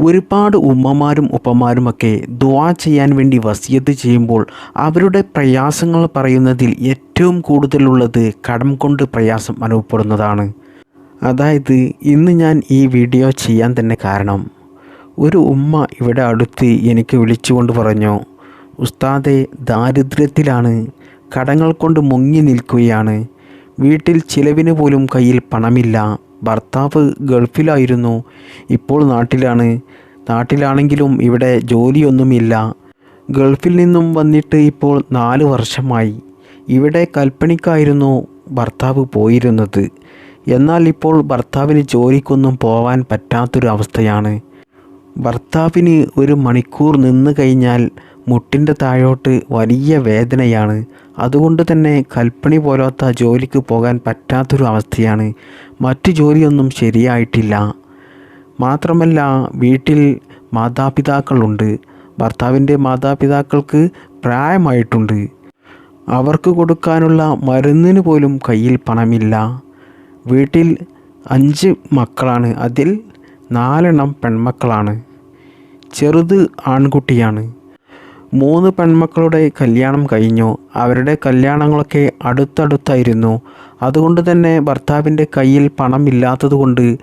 ഒരുപാട് ഉമ്മമാരും ഉപ്പമാരുമൊക്കെ ദുവാ ചെയ്യാൻ വേണ്ടി വസിയത്ത് ചെയ്യുമ്പോൾ അവരുടെ പ്രയാസങ്ങൾ പറയുന്നതിൽ ഏറ്റവും കൂടുതലുള്ളത് കടം കൊണ്ട് പ്രയാസം അനുഭവപ്പെടുന്നതാണ്. അതായത് ഇന്ന് ഞാൻ ഈ വീഡിയോ ചെയ്യാൻ തന്നെ കാരണം ഒരു ഉമ്മ ഇവിടെ അടുത്ത് എനിക്ക് വിളിച്ചുകൊണ്ട് പറഞ്ഞു ഉസ്താദെ ദാരിദ്ര്യത്തിലാണ് കടങ്ങൾ കൊണ്ട് മുങ്ങി നിൽക്കുകയാണ് വീട്ടിൽ ചിലവിന് പോലും കയ്യിൽ പണമില്ല ഭർത്താവ് ഗൾഫിലായിരുന്നു. ഇപ്പോൾ നാട്ടിലാണ്. നാട്ടിലാണെങ്കിലും ഇവിടെ ജോലിയൊന്നുമില്ല. ഗൾഫിൽ നിന്നും വന്നിട്ട് ഇപ്പോൾ നാല് വർഷമായി. ഇവിടെ കൽപ്പണിക്കായിരുന്നു ഭർത്താവ് പോയിരുന്നത്. എന്നാൽ ഇപ്പോൾ ഭർത്താവിന് ജോലിക്കൊന്നും പോവാൻ പറ്റാത്തൊരു അവസ്ഥയാണ് ഭർത്താവിന് ഒരു മണിക്കൂർ നിന്ന് കഴിഞ്ഞാൽ മുട്ടിന്റെ താഴോട്ട് വലിയ വേദനയാണ്. അതുകൊണ്ട് തന്നെ കൽപ്പണി പോലാത്ത ജോലിക്ക് പോകാൻ പറ്റാത്തൊരു അവസ്ഥയാണ്. മറ്റു ജോലിയൊന്നും ശരിയായിട്ടില്ല. മാത്രമല്ല വീട്ടിൽ മാതാപിതാക്കളുണ്ട്. ഭർത്താവിന്റെ മാതാപിതാക്കൾക്ക് പ്രായമായിട്ടുണ്ട്. അവർക്ക് കൊടുക്കാനുള്ള മരുന്നിന് പോലും കയ്യിൽ പണമില്ല. വീട്ടിൽ അഞ്ച് മക്കളാണ്. അതിൽ നാലെണ്ണം പെൺമക്കളാണ്. ചെറുത് ആൺകുട്ടിയാണ്. മൂന്ന് പെൺമക്കളുടെ കല്യാണം കഴിഞ്ഞു. അവരുടെ കല്യാണങ്ങളൊക്കെ അടുത്തടുത്തായിരുന്നു. അതുകൊണ്ട് തന്നെ ഭർത്താവിന്റെ കയ്യിൽ പണമില്ലാത്തതുകൊണ്ട്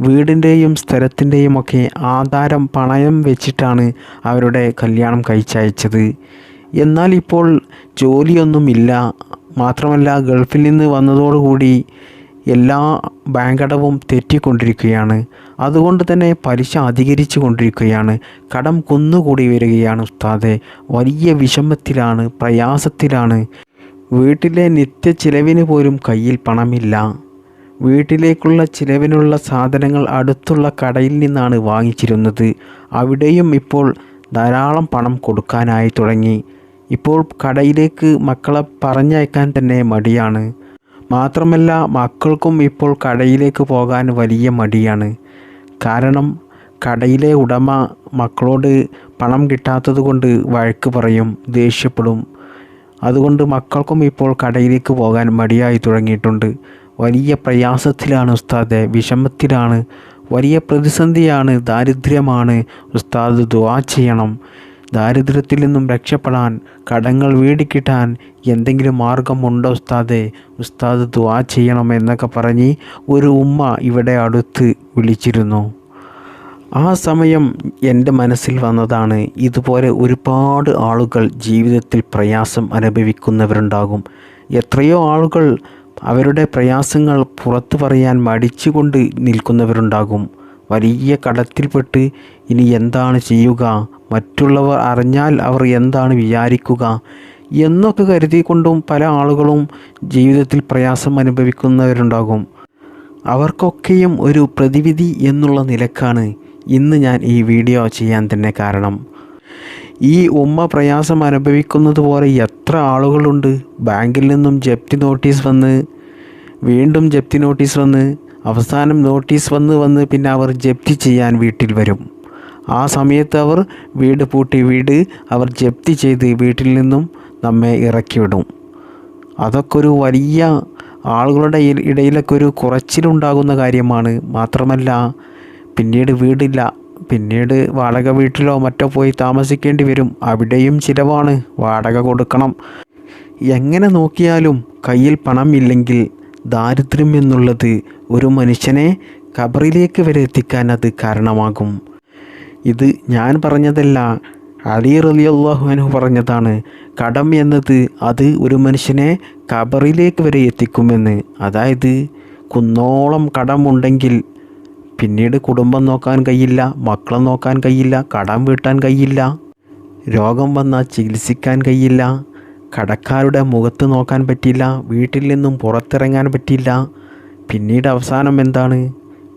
വീടിന്റെയും സ്ഥലത്തിന്റെയും ഒക്കെ ആധാരം പണയം വെച്ചിട്ടാണ് അവരുടെ കല്യാണം കഴിച്ചയച്ചത്. എന്നാൽ ഇപ്പോൾ ജോലിയൊന്നുമില്ല. മാത്രമല്ല ഗൾഫിൽ നിന്ന് വന്നതോടുകൂടി എല്ലാ ബാങ്കടവും തെറ്റിക്കൊണ്ടിരിക്കുകയാണ്. അതുകൊണ്ട് തന്നെ പലിശ അധികരിച്ചു കൊണ്ടിരിക്കുകയാണ്. കടം കുന്നുകൂടി വരികയാണ് ഉസ്താദെ. വലിയ വിഷമത്തിലാണ് പ്രയാസത്തിലാണ്. വീട്ടിലെ നിത്യ ചിലവിന് പോലും കയ്യിൽ പണമില്ല. വീട്ടിലേക്കുള്ള ചിലവിനുള്ള സാധനങ്ങൾ അടുത്തുള്ള കടയിൽ നിന്നാണ് വാങ്ങിച്ചിരുന്നത്. അവിടെയും ഇപ്പോൾ ധാരാളം പണം കൊടുക്കാനായി തുടങ്ങി. ഇപ്പോൾ കടയിലേക്ക് മക്കളെ പറഞ്ഞയക്കാൻ തന്നെ മടിയാണ്. മാത്രമല്ല മക്കൾക്കും ഇപ്പോൾ കടയിലേക്ക് പോകാൻ വലിയ മടിയാണ്. കാരണം കടയിലെ ഉടമ മക്കളോട് പണം കിട്ടാത്തത് കൊണ്ട് വഴക്ക് പറയും ദേഷ്യപ്പെടും. അതുകൊണ്ട് മക്കൾക്കും ഇപ്പോൾ കടയിലേക്ക് പോകാൻ മടിയായി തുടങ്ങിയിട്ടുണ്ട്. വലിയ പ്രയാസത്തിലാണ് ഉസ്താദെ വിഷമത്തിലാണ്. വലിയ പ്രതിസന്ധിയാണ് ദാരിദ്ര്യമാണ്. ഉസ്താദ് ദുവാ ചെയ്യണം. ദാരിദ്ര്യത്തിൽ നിന്നും രക്ഷപ്പെടാൻ കടങ്ങൾ വീടിക്കിട്ടാൻ എന്തെങ്കിലും മാർഗമുണ്ടോ ഉസ്താദെ? ഉസ്താദ് ദുആ ചെയ്യണം എന്നൊക്കെ പറഞ്ഞ് ഒരു ഉമ്മ ഇവിടെ അടുത്ത് വിളിച്ചിരുന്നു. ആ സമയം എന്റെ മനസ്സിൽ വന്നതാണ് ഇതുപോലെ ഒരുപാട് ആളുകൾ ജീവിതത്തിൽ പ്രയാസം അനുഭവിക്കുന്നവരുണ്ടാകും. എത്രയോ ആളുകൾ അവരുടെ പ്രയാസങ്ങൾ പുറത്തു പറയാൻ മടിച്ചുകൊണ്ട് നിൽക്കുന്നവരുണ്ടാകും. വലിയ കടത്തിൽപ്പെട്ട് ഇനി എന്താണ് ചെയ്യുക? മറ്റുള്ളവർ അറിഞ്ഞാൽ അവർ എന്താണ് വിചാരിക്കുക എന്നൊക്കെ കരുതിക്കൊണ്ടും പല ആളുകളും ജീവിതത്തിൽ പ്രയാസം അനുഭവിക്കുന്നവരുണ്ടാകും. അവർക്കൊക്കെയും ഒരു പ്രതിവിധി എന്നുള്ള നിലക്കാണ് ഇന്ന് ഞാൻ ഈ വീഡിയോ ചെയ്യാൻ തന്നെ കാരണം. ഈ ഉമ്മ പ്രയാസം അനുഭവിക്കുന്നത് പോലെ എത്ര ആളുകളുണ്ട്. ബാങ്കിൽ നിന്നും ജപ്തി നോട്ടീസ് വന്ന് വീണ്ടും ജപ്തി നോട്ടീസ് വന്ന് അവസാനം നോട്ടീസ് വന്ന് വന്ന് പിന്നെ അവർ ജപ്തി ചെയ്യാൻ വീട്ടിൽ വരും. ആ സമയത്ത് അവർ വീട് പൂട്ടി വീട് അവർ ജപ്തി ചെയ്ത് വീട്ടിൽ നിന്നും നമ്മെ ഇറക്കിവിടും. അതൊക്കെ ഒരു വലിയ ആളുകളുടെ ഇടയിലൊക്കെ ഒരു കുറച്ചിലുണ്ടാകുന്ന കാര്യമാണ്. മാത്രമല്ല പിന്നീട് വീടില്ല. പിന്നീട് വാടക വീട്ടിലോ മറ്റോ പോയി താമസിക്കേണ്ടി വരും. അവിടെയും ചിലവാണ്. വാടക കൊടുക്കണം. എങ്ങനെ നോക്കിയാലും കയ്യിൽ പണം ഇല്ലെങ്കിൽ ദാരിദ്ര്യം എന്നുള്ളത് ഒരു മനുഷ്യനെ കബറിലേക്ക് വരെ എത്തിക്കാൻ അത് കാരണമാകും. ഇത് ഞാൻ പറഞ്ഞതല്ല. അലി റലിയല്ലാഹു അൻഹു പറഞ്ഞതാണ് കടം എന്നത് അത് ഒരു മനുഷ്യനെ കബറിലേക്ക് വരെ എത്തിക്കുമെന്ന്. അതായത് കുന്നോളം കടമുണ്ടെങ്കിൽ പിന്നീട് കുടുംബം നോക്കാൻ കഴിയില്ല മക്കളെ നോക്കാൻ കഴിയില്ല കടം വീട്ടാൻ കഴിയില്ല രോഗം വന്നാൽ ചികിത്സിക്കാൻ കഴിയില്ല കടക്കാരുടെ മുഖത്ത് നോക്കാൻ പറ്റില്ല വീട്ടിൽ നിന്നും പുറത്തിറങ്ങാൻ പറ്റില്ല പിന്നീട് അവസാനം എന്താണ്?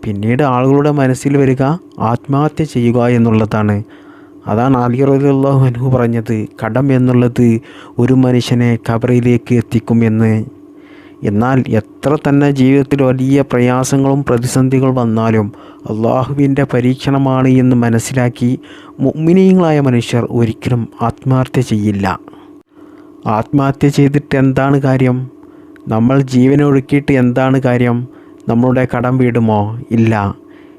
പിന്നീട് ആളുകളുടെ മനസ്സിൽ വരിക ആത്മഹത്യ ചെയ്യുക എന്നുള്ളതാണ്. അതാണ് അലി റളിയല്ലാഹു അനുഹു പറഞ്ഞത് കടം എന്നുള്ളത് ഒരു മനുഷ്യനെ കബറിലേക്ക് എത്തിക്കുമെന്ന് എന്നാൽ എത്ര തന്നെ ജീവിതത്തിൽ വലിയ പ്രയാസങ്ങളും പ്രതിസന്ധികൾ വന്നാലും അള്ളാഹുവിന്റെ പരീക്ഷണമാണ് എന്ന് മനസ്സിലാക്കി മുഅ്മിനീങ്ങളായ മനുഷ്യർ ഒരിക്കലും ആത്മഹത്യ ചെയ്യില്ല. ആത്മഹത്യ ചെയ്തിട്ട് എന്താണ് കാര്യം? നമ്മൾ ജീവനൊഴുക്കിയിട്ട് എന്താണ് കാര്യം? നമ്മളുടെ കടം വീടുമോ? ഇല്ല.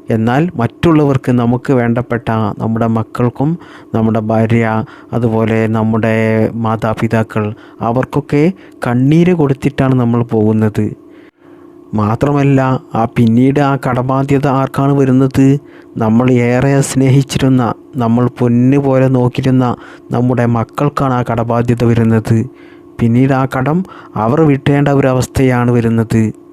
എന്നാൽ മറ്റുള്ളവർക്ക് നമുക്ക് വേണ്ടപ്പെട്ട നമ്മുടെ മക്കൾക്കും നമ്മുടെ ഭാര്യ അതുപോലെ നമ്മുടെ മാതാപിതാക്കൾ അവർക്കൊക്കെ കണ്ണീര് കൊടുത്തിട്ടാണ് നമ്മൾ പോകുന്നത്. മാത്രമല്ല ആ പിന്നീട് ആ കടബാധ്യത ആർക്കാണ് വരുന്നത്? നമ്മൾ ഏറെ സ്നേഹിച്ചിരുന്ന നമ്മൾ പൊന്നു പോലെ നോക്കിയിരുന്ന നമ്മുടെ മക്കൾക്കാണ് ആ കടബാധ്യത വരുന്നത്. പിന്നീട് ആ കടം അവർ വിട്ടേണ്ട ഒരവസ്ഥയാണ് വരുന്നത്.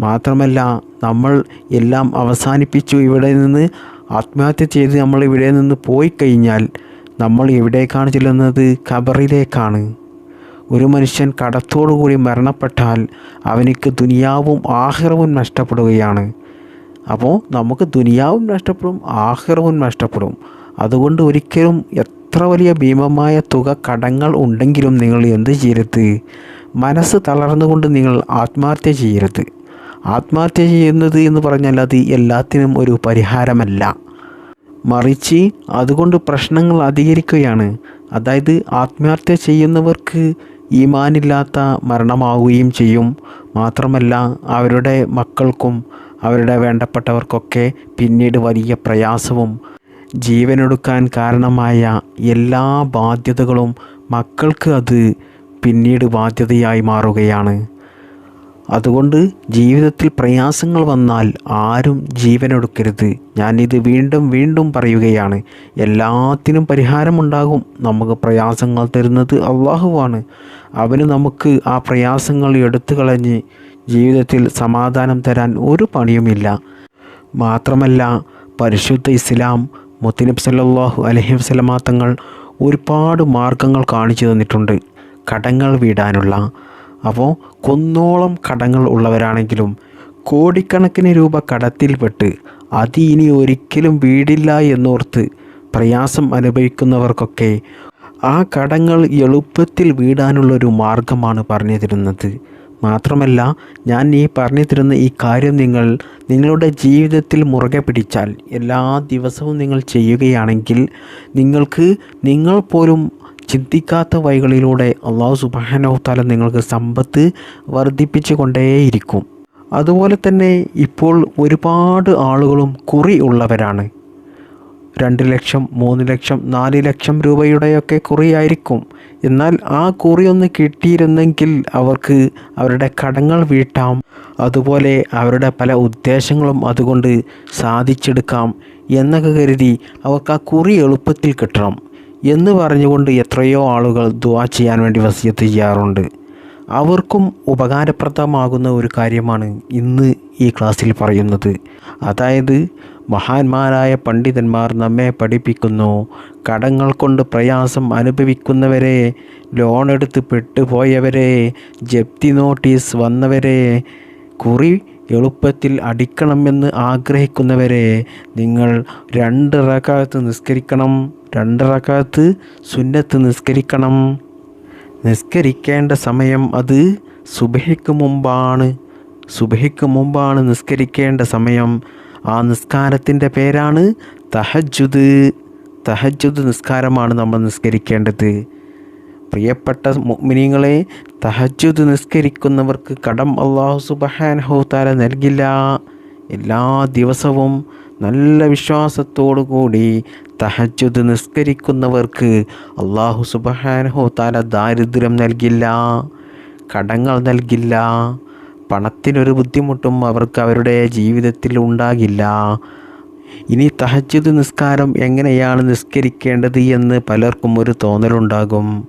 മാത്രമല്ല നമ്മൾ എല്ലാം അവസാനിപ്പിച്ചു ഇവിടെ നിന്ന് ആത്മഹത്യ ചെയ്ത് നമ്മൾ ഇവിടെ നിന്ന് പോയി കഴിഞ്ഞാൽ നമ്മൾ എവിടേക്കാണ് ചെല്ലുന്നത്? ഖബറിലേക്കാണ്. ഒരു മനുഷ്യൻ കടത്തോടുകൂടി മരണപ്പെട്ടാൽ അവനിക്ക് ദുനിയാവും ആഹ്റവും നഷ്ടപ്പെടുകയാണ്. അപ്പോൾ നമുക്ക് ദുനിയാവും നഷ്ടപ്പെടും ആഹ്റവും നഷ്ടപ്പെടും. അതുകൊണ്ട് ഒരിക്കലും എത്ര വലിയ ഭീമമായ തുക കടങ്ങൾ ഉണ്ടെങ്കിലും നിങ്ങൾ എന്ത് ചെയ്യരുത്? മനസ്സ് തളർന്നുകൊണ്ട് നിങ്ങൾ ആത്മഹത്യ ചെയ്യരുത്. ആത്മഹത്യ ചെയ്യുന്നത് എന്ന് പറഞ്ഞാൽ അത് എല്ലാത്തിനും ഒരു പരിഹാരമല്ല. മറിച്ച് അതുകൊണ്ട് പ്രശ്നങ്ങൾ അധികരിക്കുകയാണ്. അതായത് ആത്മഹത്യ ചെയ്യുന്നവർക്ക് ഈമാനില്ലാത്ത മരണമാവുകയും ചെയ്യും. മാത്രമല്ല അവരുടെ മക്കൾക്കും അവരുടെ വേണ്ടപ്പെട്ടവർക്കൊക്കെ പിന്നീട് വലിയ പ്രയാസവും ജീവനൊടുക്കാൻ കാരണമായ എല്ലാ ബാധ്യതകളും മക്കൾക്ക് അത് പിന്നീട് ബാധ്യതയായി മാറുകയാണ്. അതുകൊണ്ട് ജീവിതത്തിൽ പ്രയാസങ്ങൾ വന്നാൽ ആരും ജീവനെടുക്കരുത്. ഞാനിത് വീണ്ടും വീണ്ടും പറയുകയാണ്. എല്ലാത്തിനും പരിഹാരമുണ്ടാകും. നമുക്ക് പ്രയാസങ്ങൾ തരുന്നത് അള്ളാഹുവാണ്. അവന് നമുക്ക് ആ പ്രയാസങ്ങൾ എടുത്തു കളഞ്ഞ് ജീവിതത്തിൽ സമാധാനം തരാൻ ഒരു പണിയുമില്ല. മാത്രമല്ല പരിശുദ്ധ ഇസ്ലാം മുത്തനബ് സല്ലാഹു അലഹി വസ്ലമാ തങ്ങൾ ഒരുപാട് മാർഗങ്ങൾ കാണിച്ചു തന്നിട്ടുണ്ട്. കടങ്ങൾ വീടാനുള്ള അപ്പോൾ കൊന്നോളം കടങ്ങൾ ഉള്ളവരാണെങ്കിലും കോടിക്കണക്കിന് രൂപ കടത്തിൽപ്പെട്ട് അത് ഇനി ഒരിക്കലും വീടില്ല എന്നോർത്ത് പ്രയാസം അനുഭവിക്കുന്നവർക്കൊക്കെ ആ കടങ്ങൾ എളുപ്പത്തിൽ വീടാനുള്ളൊരു മാർഗമാണ് പറഞ്ഞു തരുന്നത് മാത്രമല്ല ഞാൻ ഈ പറഞ്ഞു തരുന്ന ഈ കാര്യം നിങ്ങൾ നിങ്ങളുടെ ജീവിതത്തിൽ മുറുകെ പിടിച്ചാൽ എല്ലാ ദിവസവും നിങ്ങൾ ചെയ്യുകയാണെങ്കിൽ നിങ്ങൾക്ക് നിങ്ങൾ പോലും ചിന്തിക്കാത്ത വഴികളിലൂടെ അള്ളാഹു സുബാനോത്താല നിങ്ങൾക്ക് സമ്പത്ത് വർദ്ധിപ്പിച്ചു കൊണ്ടേയിരിക്കും. അതുപോലെ തന്നെ ഇപ്പോൾ ഒരുപാട് ആളുകളും കുറി ഉള്ളവരാണ്. രണ്ട് ലക്ഷം മൂന്ന് ലക്ഷം നാല് ലക്ഷം രൂപയുടെയൊക്കെ കുറിയായിരിക്കും. എന്നാൽ ആ കുറി ഒന്ന് കിട്ടിയിരുന്നെങ്കിൽ അവർക്ക് അവരുടെ കടങ്ങൾ വീട്ടാം. അതുപോലെ അവരുടെ പല ഉദ്ദേശങ്ങളും അതുകൊണ്ട് സാധിച്ചെടുക്കാം എന്നൊക്കെ കരുതി അവർക്ക് ആ കുറി എളുപ്പത്തിൽ കിട്ടണം. എന്ന് പറഞ്ഞുകൊണ്ട് എത്രയോ ആളുകൾ ദുവാ ചെയ്യാൻ വേണ്ടി വസിയത്ത് ചെയ്യാറുണ്ട്. അവർക്കും ഉപകാരപ്രദമാകുന്ന ഒരു കാര്യമാണ് ഇന്ന് ഈ ക്ലാസ്സിൽ പറയുന്നത്. അതായത് മഹാന്മാരായ പണ്ഡിതന്മാർ നമ്മെ പഠിപ്പിക്കുന്നു. കടങ്ങൾ കൊണ്ട് പ്രയാസം അനുഭവിക്കുന്നവരെ ലോൺ എടുത്ത് പെട്ടുപോയവരെ ജപ്തി നോട്ടീസ് വന്നവരെ കുറി എളുപ്പത്തിൽ അടിക്കണമെന്ന് ആഗ്രഹിക്കുന്നവരെ നിങ്ങൾ രണ്ട് റക്കാലത്ത് നിസ്കരിക്കണം. രണ്ട് റക്കാത്ത് സുന്നത്ത് നിസ്കരിക്കണം. നിസ്കരിക്കേണ്ട സമയം അത് സുബഹയ്ക്ക് മുമ്പാണ്. സുബഹയ്ക്ക് മുമ്പാണ് നിസ്കരിക്കേണ്ട സമയം. ആ നിസ്കാരത്തിന്റെ പേരാണ് തഹജുദ് തഹജുദ് നിസ്കാരമാണ് നമ്മൾ നിസ്കരിക്കേണ്ടത്. പ്രിയപ്പെട്ട മുഅ്മിനീങ്ങളെ തഹജുദ് നിസ്കരിക്കുന്നവർക്ക് കടം അള്ളാഹു സുബ്ഹാനഹു താല നൽകില്ല. എല്ലാ ദിവസവും നല്ല വിശ്വാസത്തോടു കൂടി തഹജുദ് നിസ്കരിക്കുന്നവർക്ക് അള്ളാഹു സുബഹാനഹോ താല ദാരിദ്ര്യം നൽകില്ല കടങ്ങൾ നൽകില്ല പണത്തിനൊരു ബുദ്ധിമുട്ടും അവർക്ക് അവരുടെ ജീവിതത്തിൽ ഉണ്ടാകില്ല. ഇനി തഹജുദ് നിസ്കാരം എങ്ങനെയാണ് നിസ്കരിക്കേണ്ടത് എന്ന് പലർക്കും ഒരു തോന്നലുണ്ടാകും.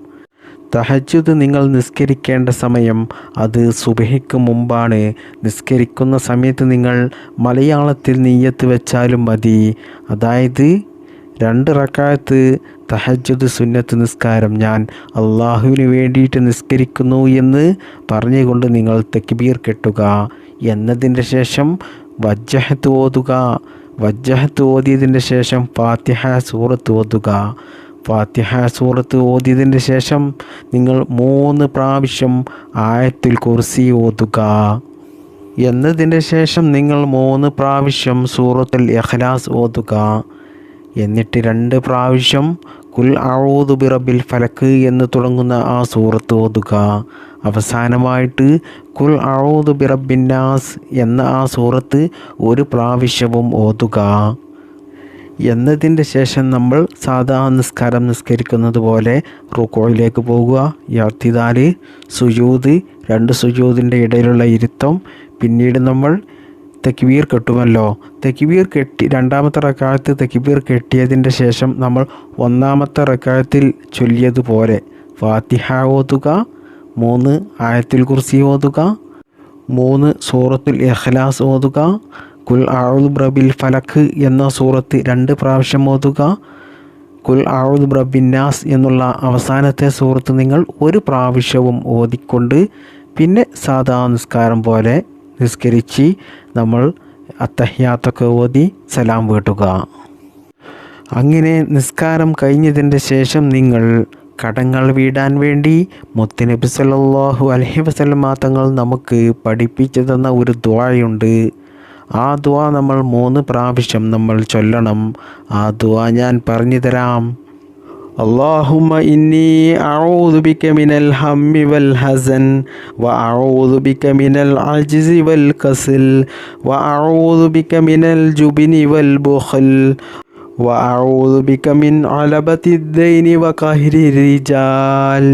തഹജുദ് നിങ്ങൾ നിസ്കരിക്കേണ്ട സമയം അത് സുബഹയ്ക്ക് മുമ്പാണ്. നിസ്കരിക്കുന്ന സമയത്ത് നിങ്ങൾ മലയാളത്തിൽ നെയ്യത്ത് വെച്ചാലും മതി. അതായത് രണ്ട് റക്കായത്ത് തഹജുദ് സുന്നത്ത് നിസ്കാരം ഞാൻ അള്ളാഹുവിന് വേണ്ടിയിട്ട് നിസ്കരിക്കുന്നു എന്ന് പറഞ്ഞുകൊണ്ട് നിങ്ങൾ തെക്കിബീർ കെട്ടുക. എന്നതിന്റെ ശേഷം വജ്ജഹത്ത് ഓതുക. വജ്ജഹത്ത് ഓതിയതിന്റെ ശേഷം ഫാത്തിഹ സൂറത്ത് ഓതുക. ഫാത്തിഹ സൂറത്ത് ഓതിയതിന്റെ ശേഷം നിങ്ങൾ മൂന്ന് പ്രാവശ്യം ആയത്തിൽ കുർസി ഓതുക. എന്നതിന്റെ ശേഷം നിങ്ങൾ മൂന്ന് പ്രാവശ്യം സൂറത്തിൽ ഇഖ്ലാസ് ഓതുക. എന്നിട്ട് രണ്ട് പ്രാവശ്യം കുൽ ഔദു ബിറബിൽ ഫലക്ക് എന്ന് തുടങ്ങുന്ന ആ സൂറത്ത് ഓതുക. അവസാനമായിട്ട് കുൽ ഔദു ബിറബിന്നാസ് എന്ന ആ സൂറത്ത് ഒരു പ്രാവശ്യവും ഓതുക. എന്നതിന്റെ ശേഷം നമ്മൾ സാധാ നിസ്കാരം നിസ്കരിക്കുന്നത് പോലെ റുക്കോയിലേക്ക് പോകുക. യാത്തിദാൽ സുജൂത് രണ്ട് സുജൂതിന്റെ ഇടയിലുള്ള ഇരുത്തം. പിന്നീട് നമ്മൾ തെക്കിബീർ കെട്ടുമല്ലോ തെക്കിബീർ കെട്ടി രണ്ടാമത്തെ റക്കാലത്ത് തെക്കിബീർ കെട്ടിയതിന്റെ ശേഷം നമ്മൾ ഒന്നാമത്തെ റക്കാലത്തിൽ ചൊല്ലിയതുപോലെ. ഫാത്തിഹ ഓതുക മൂന്ന് ആയത്തുൽ കുർസി ഓതുക മൂന്ന് സൂറത്തുൽ ഇഖ്ലാസ് ഓതുക കുൽ ആഴുദ് ബ്രബിൽ ഫലക്ക് എന്ന സൂറത്ത് രണ്ട് പ്രാവശ്യം ഓതുക കുൽ ആഴുദ് ബ്രബിന്നാസ് എന്നുള്ള അവസാനത്തെ സൂറത്ത് നിങ്ങൾ ഒരു പ്രാവശ്യവും ഓതിക്കൊണ്ട് പിന്നെ സാധാ നിസ്കാരം പോലെ നിസ്കരിച്ച് നമ്മൾ അത്തഹ്യാത്തൊക്കെ ഓതി സലാം വീട്ടുക. അങ്ങനെ നിസ്കാരം കഴിഞ്ഞതിന്റെ ശേഷം നിങ്ങൾ കടങ്ങൾ വീടാൻ വേണ്ടി മുത്തുനബി സല്ലല്ലാഹു അലഹി വസല്ലമ തങ്ങൾ നമുക്ക് പഠിപ്പിച്ചു തന്ന ഒരു ദ്വായുണ്ട് ആ ദ്വാ നമ്മൾ മൂന്ന് പ്രാവശ്യം നമ്മൾ ചൊല്ലണം. ആ ദ്വാ ഞാൻ പറഞ്ഞു തരാം. اللهم إني أعوذ بك من الهم والحزن وأعوذ بك من العجز والكسل وأعوذ بك من الجبن والبخل وأعوذ بك من علبة الدين وقهر الرجال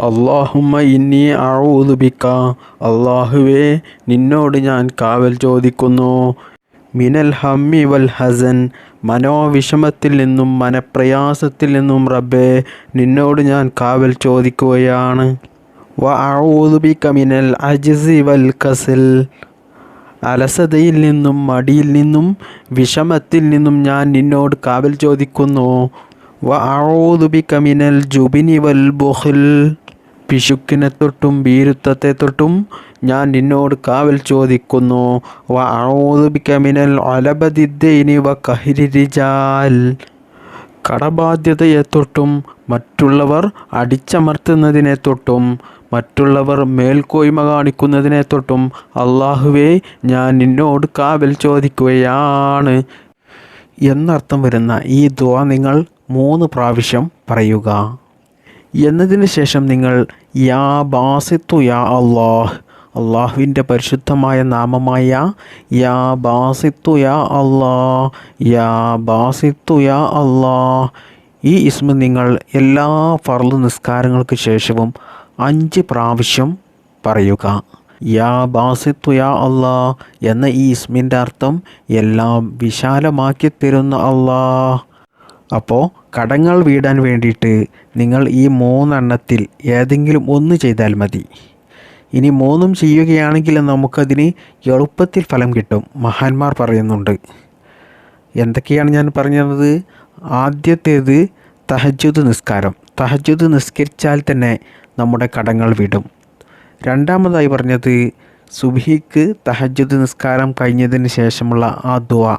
അള്ളാഹുമ്മ ഇന്നി അഊദുബിക്ക അള്ളാഹുവേ നിന്നോട് ഞാൻ കാവൽ ചോദിക്കുന്നു മിനൽ ഹമ്മി വൽ ഹസൻ മനോവിഷമത്തിൽ നിന്നും മനപ്രയാസത്തിൽ നിന്നും റബ്ബേ നിന്നോട് ഞാൻ കാവൽ ചോദിക്കുകയാണ്. വ അഊദുബിക്ക മിനൽ അജ്സി വൽ കസൽ അലസതയിൽ നിന്നും മടിയിൽ നിന്നും വിഷമത്തിൽ നിന്നും ഞാൻ നിന്നോട് കാവൽ ചോദിക്കുന്നു. വ അഊദുബിക്ക മിനൽ ജുബിനി വൽ ബുഖിൽ. പിശുക്കിനെ തൊട്ടും ഭീരുത്വത്തെ തൊട്ടും ഞാൻ നിന്നോട് കാവൽ ചോദിക്കുന്നു. മിനൽ അലബദിദ്ദൈനി വ കഹിരിരിജാൽ കടബാധ്യതയെ തൊട്ടും മറ്റുള്ളവർ അടിച്ചമർത്തുന്നതിനെ തൊട്ടും മറ്റുള്ളവർ മേൽക്കോയ്മ കാണിക്കുന്നതിനെ തൊട്ടും അള്ളാഹുവേ ഞാൻ നിന്നോട് കാവൽ ചോദിക്കുകയാണ്. എന്നർത്ഥം വരുന്ന ഈ ദുആ നിങ്ങൾ മൂന്ന് പ്രാവശ്യം പറയുക. എന്നതിന് ശേഷം നിങ്ങൾ യാ ബാസിത്തു യാ അള്ളാഹ് അള്ളാഹുവിന്റെ പരിശുദ്ധമായ നാമമായ യാ ബാസിത്തു യാ അള്ളാ യാ ബാസിത്തു യാ അള്ളാ ഈ ഇസ്മ നിങ്ങൾ എല്ലാ ഫർൾ നിസ്കാരങ്ങൾക്ക് ശേഷവും അഞ്ച് പ്രാവശ്യം പറയുക. യാ ബാസിത്തു യാ അള്ളാ എന്ന ഈ ഇസ്മിന്റെ അർത്ഥം എല്ലാം വിശാലമാക്കി തരുന്ന അള്ളാ അപ്പോൾ കടങ്ങൾ വീടാൻ വേണ്ടിയിട്ട് നിങ്ങൾ ഈ മൂന്നെണ്ണത്തിൽ ഏതെങ്കിലും ഒന്ന് ചെയ്താൽ മതി. ഇനി മൂന്നും ചെയ്യുകയാണെങ്കിൽ നമുക്കതിന് എളുപ്പത്തിൽ ഫലം കിട്ടും മഹാന്മാർ പറയുന്നുണ്ട്. എന്തൊക്കെയാണ് ഞാൻ പറഞ്ഞത്? ആദ്യത്തേത് തഹജുദ് നിസ്കാരം. തഹജുദ് നിസ്കരിച്ചാൽ തന്നെ നമ്മുടെ കടങ്ങൾ വിടും. രണ്ടാമതായി പറഞ്ഞത് സുബഹിക്ക് തഹജുദ് നിസ്കാരം കഴിഞ്ഞതിന് ശേഷമുള്ള ആ ദുവ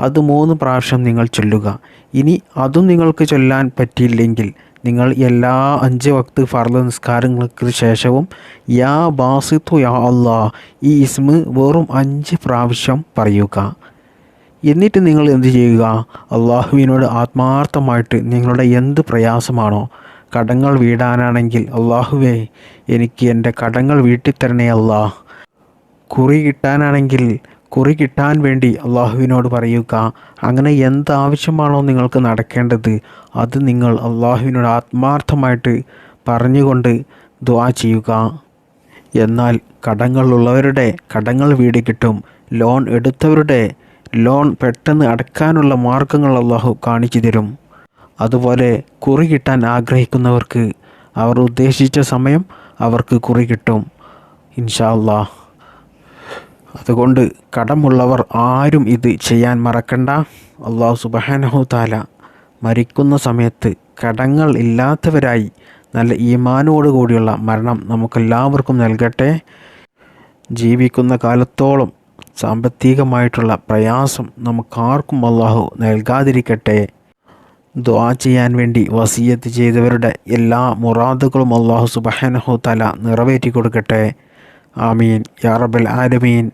അത് മൂന്ന് പ്രാവശ്യം നിങ്ങൾ ചൊല്ലുക. ഇനി അതും നിങ്ങൾക്ക് ചൊല്ലാൻ പറ്റിയില്ലെങ്കിൽ നിങ്ങൾ എല്ലാ അഞ്ച് വക്ത് ഫർദ് നിസ്കാരങ്ങൾക്ക് ശേഷവും യാ ബാസിത്തു യാ അള്ളാ ഈ ഇസ്മ് വെറും അഞ്ച് പ്രാവശ്യം പറയുക. എന്നിട്ട് നിങ്ങൾ എന്ത് ചെയ്യുക? അള്ളാഹുവിനോട് ആത്മാർത്ഥമായിട്ട് നിങ്ങളുടെ എന്ത് പ്രയാസമാണോ കടങ്ങൾ വീടാനാണെങ്കിൽ അള്ളാഹുവേ എനിക്ക് എന്റെ കടങ്ങൾ വീട്ടിത്തരണേ അല്ലാ കുറി കിട്ടാനാണെങ്കിൽ കുറി കിട്ടാൻ വേണ്ടി അള്ളാഹുവിനോട് പറയുക അങ്ങനെ എന്താവശ്യമാണോ നിങ്ങൾക്ക് നടക്കേണ്ടത് അത് നിങ്ങൾ അള്ളാഹുവിനോട് ആത്മാർത്ഥമായിട്ട് പറഞ്ഞുകൊണ്ട് ദ്വാ ചെയ്യുക. എന്നാൽ കടങ്ങളുള്ളവരുടെ കടങ്ങൾ വീട് കിട്ടും ലോൺ എടുത്തവരുടെ ലോൺ പെട്ടെന്ന് അടക്കാനുള്ള മാർഗങ്ങൾ അള്ളാഹു കാണിച്ചു തരും. അതുപോലെ കുറി കിട്ടാൻ ആഗ്രഹിക്കുന്നവർക്ക് അവർ ഉദ്ദേശിച്ച സമയം അവർക്ക് കുറി കിട്ടും. ഇൻഷാ അള്ളാഹ്. അതുകൊണ്ട് കടമുള്ളവർ ആരും ഇത് ചെയ്യാൻ മറക്കണ്ട. അള്ളാഹു സുബഹാനഹു താല മരിക്കുന്ന സമയത്ത് കടങ്ങൾ ഇല്ലാത്തവരായി നല്ല ഈമാനോട് കൂടിയുള്ള മരണം നമുക്കെല്ലാവർക്കും നൽകട്ടെ. ജീവിക്കുന്ന കാലത്തോളം സാമ്പത്തികമായിട്ടുള്ള പ്രയാസം നമുക്കാർക്കും അള്ളാഹു നൽകാതിരിക്കട്ടെ. ദ്വാ ചെയ്യാൻ വേണ്ടി വസീയത്ത് ചെയ്തവരുടെ എല്ലാ മുറാദുകളും അള്ളാഹു സുബഹാനഹു തല നിറവേറ്റി കൊടുക്കട്ടെ ആമീൻ. യാ റബൽ ആലമീൻ.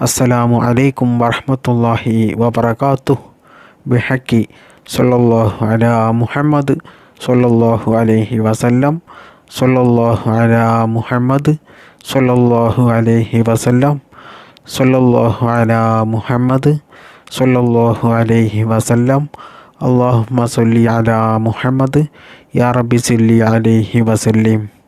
അസ്സലാമു അലൈക്കും വറഹ്മത്തുള്ളാഹി വബറകാതുഹു. ബിഹക്കി സൊല്ലാഹു അലാ മുഹമ്മദ് സൊല്ലാഹു അലൈഹി വസല്ലം. സൊല്ലാഹു അലാ മുഹമ്മദ് സൊല്ലാഹു അലൈഹി വസല്ലം. സൊല്ലാഹു അലാ മുഹമ്മദ് സൊല്ലാഹു അലൈഹി വസല്ലം. അള്ളാഹുമ്മ സല്ലി അലാ മുഹമ്മദ്. യാ റബി സല്ലി അലൈഹി വസല്ലിം.